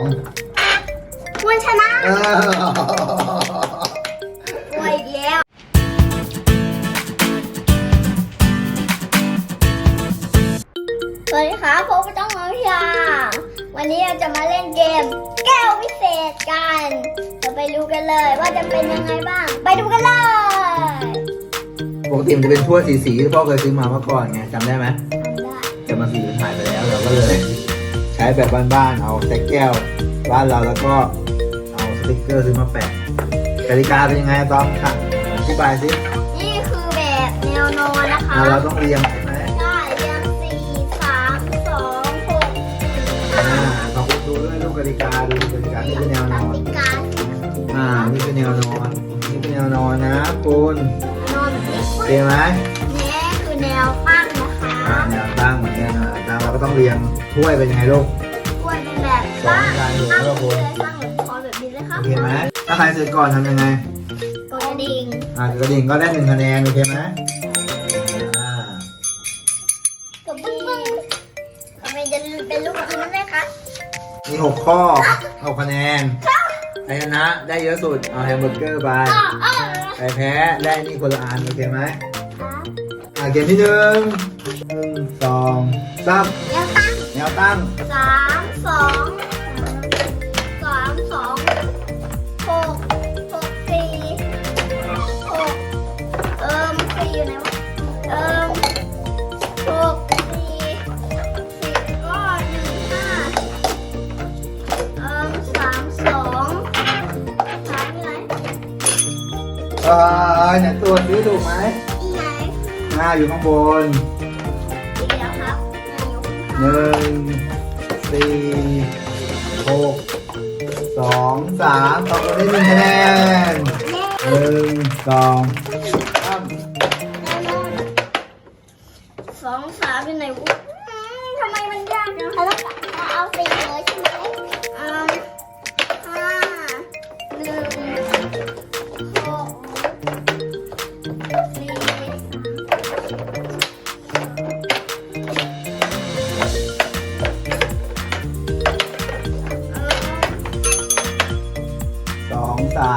คุณชนะเออโวยอีกแล้ว สวัสดีครับผมเป็นต้องน้องพิยาวันนี้เราจะมาเล่นเกม แก้วพิเศษกันเราไปดูกันเลยว่าจะเป็นยังไงบ้าง ไปดูกันเลยปกติมันจะเป็นถ้วยสีสีๆที่พ่อเคยซื้อมาเมื่อก่อนไงจำได้ไหมทำได้แต่มันสีมันหายไปแล้วเราก็เลยใช้แบบบ้านๆ เอาใส่แก้วบ้านเราแล้วก็เอาสติกเกอร์ซื้อมาแปะกติกาเป็นยังไงอะตอมค่ะอธิบายสินี่คือแบบแนวนอนนะคะอะเราต้องเรียงใช่ไหมได้เรียงสี่สามสองหกสี่อ่าห้าลองดูด้วยลูกกติกาดูกติกานี่เป็นแนวนอนติกาอ่านี่เป็นแนวนอนนี่เป็นแนวนอนนะคุณนอนแบบนี้โอเคไหม ราก็ต้องเรียงถ้วยเป็นยังไงลูกถ้วยเป็นแบบตั้งตั้งเลยตั้งแบบคอแบบนี้เลยครัโอบเคไหมถ้าใครเสร็จก่อนทำยังไง กดกระดิ่งอ่ากระดิ่งก็ได้หนึ่งคะแนนโอเคไหมอ่ากับพี่ทำไมจะเป็นลูกแบบนั้นเลยคะมีหกข้อหกคะแนนใครชนะได้เยอะสุดเอาแฮมเบอร์เกอร์ไปอ๋ออ๋อใครแพ้ได้นี่คนละอันโอเคไหมอ่าเกมที่หนึ่งหนึ่งสองสาม ยังตั้งแนวตั้งสามสองสามสองหกหกสี่หกเอิมสี่อยู่ไหนวะเอิมหกสี่สิบก็หนึ่งห้าเอิมสามสองสามอยู่ไหนเออเนี่ยตัวซื้อถูกไหมอีไหน หน้าอยู่ข้างบน หนึ่งสี่หกสองสามตอบได้หนึ่งคะแนนแน่หนึ่งสองสามแน่นอนสองสามอยู่ไหนวะอืมทำไมมันยากจังคะต้องเอาสี่เลยใช่ไหม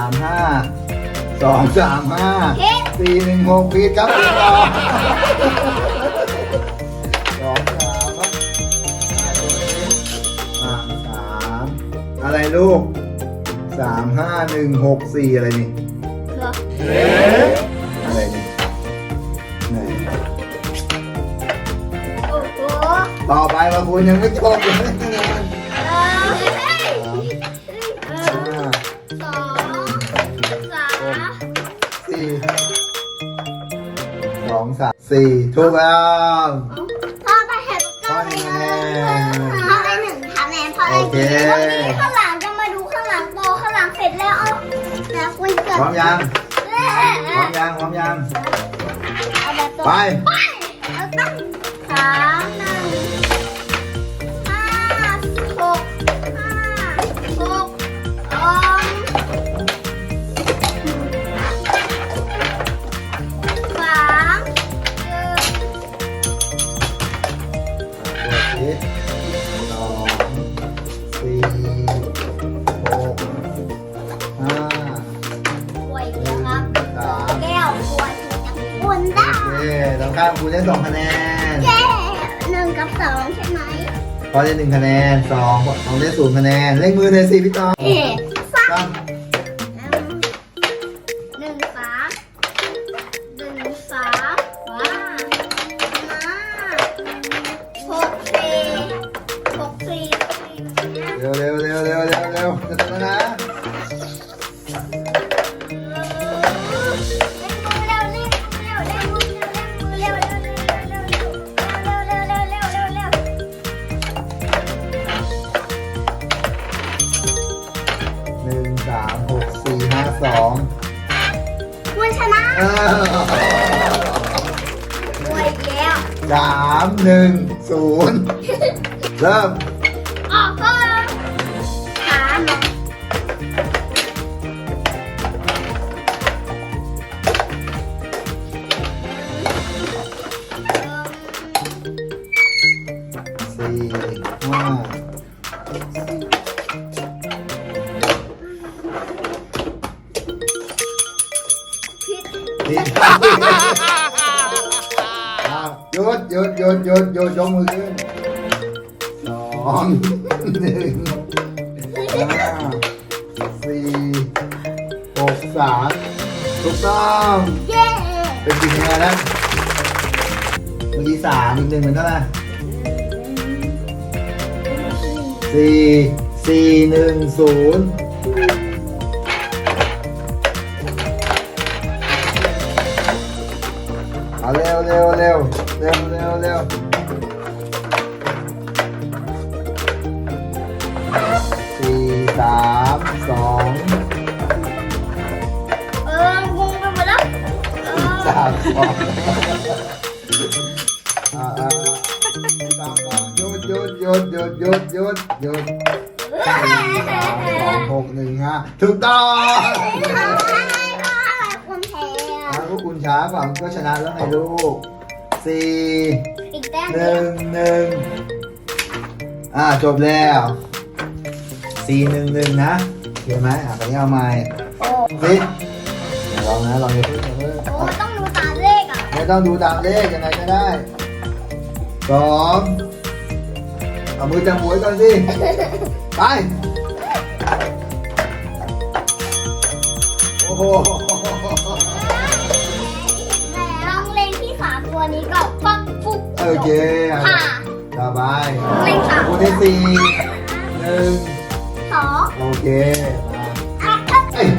ามห้าสองสามห้าเฮ้สี่หนึ่งหกผิดครับผิดต่อสองสามครับอ่าสามอะไรลูกสามห้าหนึ่งหกสี่อะไรนี่เหรออะไรนี่ไหนโอ้โหต่อไปมาคุณยังไม่จบเลยามสี่ถูกแล้วพ่อได้เห็นก็ไม่ได้พ่อได้หนึ่งคะแนนพ่อได้กี่วันนี้ข้างหลังจะมาดูข้างหลังโตข้างหลังเสร็จแล้วเอาแต่คุณเกิดพร้อมยังเอ๊ะพร้อมยังพร้อมยังเอาแบบตัวไปไปเอาตั้งสาม คตรงข้ามคุณได้สองคะแนนเย้หนึ่งกับสองใช่ไหมพอได้หนึ่งคะแนนสองน้องได้ศูนย์คะแนน เลขมือเลยสิพี่ตองเอ๊ะสามตั้งหนึ่งสาม หนึ่งศูนย์เริ่มออกก็หาหมอสี่ห้าผิด หยุดหยุดหยุดหยุดหยุดยกมือขึ้นสองหนึ่งห้าสี่หกสามถูกต้องเย้เป็นกี่คะแนนแล้วเมื่อกี้สามอีกหนึ่งเป็นเท่าไหร่สี่สี่หนึ่งศูนย์เอาเร็วเร็วเร็วเร็วเร็วเร็วสี่สามสองเอองงไปหมดแล้วเออสามสองอ่าอ่าสามสองหยุดหยุดหยุดหยุดหยุดหยุดหยุดสี่สามสองหกหนึ่งห้าถูกต้องคนแพ้อ่าพวกคุณช้ากว่ามันก็ชนะแล้วไงลูก สี่อีกแต้มหนึ่งหนึ่งอ่าจบแล้วสี่หนึ่งหนึ่งนะเห็นไหมอะตอนนี้เอาใหม่โอ้สิลองนะลองอย่าเพิ่งอย่าเพิ่งโหต้องดูตาเลขอะไม่ต้องดูตามเลขยังไงก็ได้สองเอามือจับหัวก่อนสิ ไป โอ้โห วนี้ก็ปักฟุกโอเคอะค่ะสบายเลขสามคนที่สี่หนึ่งสองโอเคมาอะเอ้ย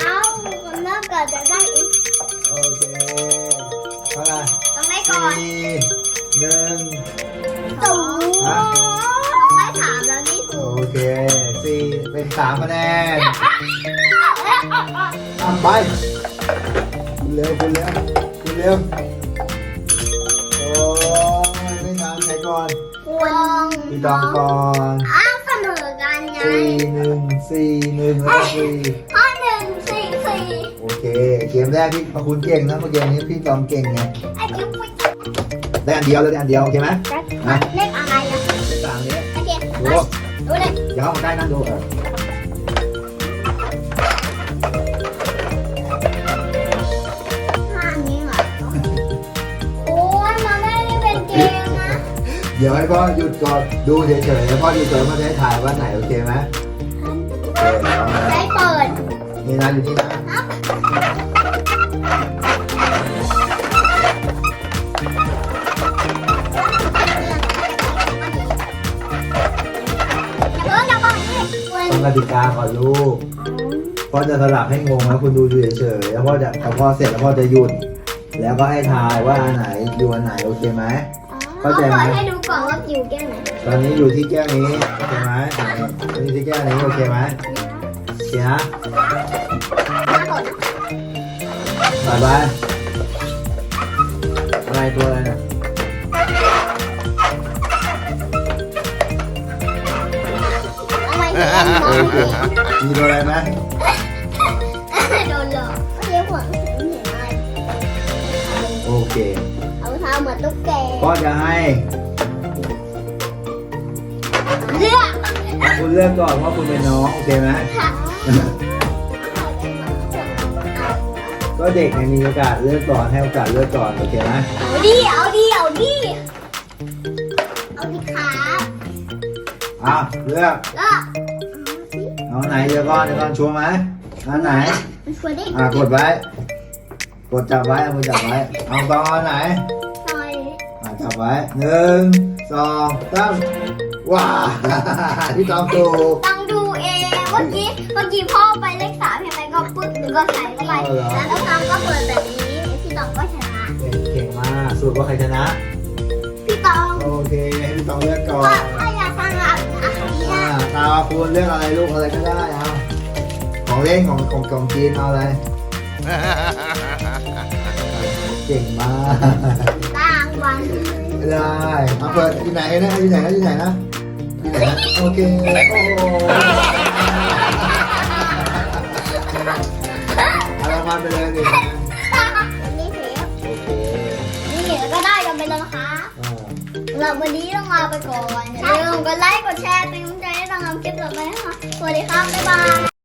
เอาคนเริ่มเกิดจะได้อีกโอเคเท่าไหร่ต้องได้ก่อนสี่หนึ่งสูงต้องได้สามแล้วนี่โอสูงเคสี่เป็นสามคะแนน อะไปคุณเร็วคุณเร็วคุณเร็วโอ้ยไม่นานใครก่อนควรพี่ตองก่อนอ้าวเสมอกันไงสี่หนึ่งสี่หนึ่งแล้วก็สี่ข้อหนึ่งสี่สี่โอเค เกมแรกพี่พระคุณเก่งนะเมื่อกี้นี้พี่ตองเก่งไงไอ้จิ๊บปุ๊บได้อันเดียวเลยได้อันเดียวโอเคไหมเลขอะไรอะได้สามนี้โอเคดูดูเลยอย่าเข้ามาใกล้นั่งดูเออ ดี๋ยวให้พ่อหยุดก่อนดูเฉยๆแล้วพ่อหยุดก่อนพ่อจะให้ถ่ายว่าไหนโอเคไหมโอเคเอามาได้เปิดนี่นะอยู่นี่นะอย่าเพิ่งอย่าเพิ่งนี่ควรต้องกติกาก่อนลูกพ่อจะสลับให้งงแล้วคุณดูอยู่เฉยๆแล้วพ่อจะพอพ่อเสร็จแล้วพ่อจะหยุด แล้วก็ให้ทายว่าอันไหนอยู่อันไหนโอเคไหม เข้าใจไหมเปิดให้ดูก่อนว่าอยู่แก้วไหนตอนนี้อยู่ที่แก้วนี้โอเคไหมตอนนี้ที่แก้วนี้โอเคไหมโอเคนะห้าคนบายบายอะไรตัวอะไรน่ะทำไมถึงต้องมองมีตัวอะไรไหมโดนหลอกเมื่อกี้ผมเห็นอะไรโอเคเอาเท้าเหมือนตุ๊กแกพ่อจะให้เลือกคุณเลือกก่อนว่าคุณเป็นน้องโอเคไหมค่ะก็เด็กไงมีโอกาสเลือกก่อนให้โอกาสเลือกก่อนโอเคไหมเอาดิเอาดิเอาดิเอาดิครับอ้าวเลือกแล้วเอาไหนเดี๋ยวก่อนเดี๋ยวก่อนชัวร์ไหมอันไหนมันชวนได้อ่ากดไว้กดจับไว้เอามือจับไว้เอาตองเอาไหนหน่อยอ่า จับไว้หนึ่งสองสามว้าพี่ตองถูก ต้องดูเองเมื่อกี้เมื่อกี้พ่อไปเลขสามใช่ไหมก็ปึ๊บหนูก็ใส่เข้าไปแล้วน้องตองก็เปิดแบบนี้พี่ตองก็ชนะเก่งเก่งมากสรุปว่าใครชนะ พี่ตองโอเคให้พี่ตองเลือกก่อพ่อนพ่ออยากสั่งอาหารอ่าตาคุณเลือกอะไรลูกอะไรก็ได้เอาของเล่นของของของจีนเอาอะไร เก่งมากต่างวัน ได้เอาเปิดอยู่ไหนนะอยู่ไหนนะอยู่ไหนนะอยู่ไหนนะโอเคโอ้โหเอารางวัลไปเลยหนึ่งนะนี่เสียโอเคนี่แล้วก็ได้กันไปแล้วนะคะอ่า สำหรับวันนี้ต้องลาไปก่อนอย่าลืมกดไลค์กดแชร์เป็นกำลังใจให้ทางทำคลิปต่อไปนะคะสวัสดีครับบ๊ายบาย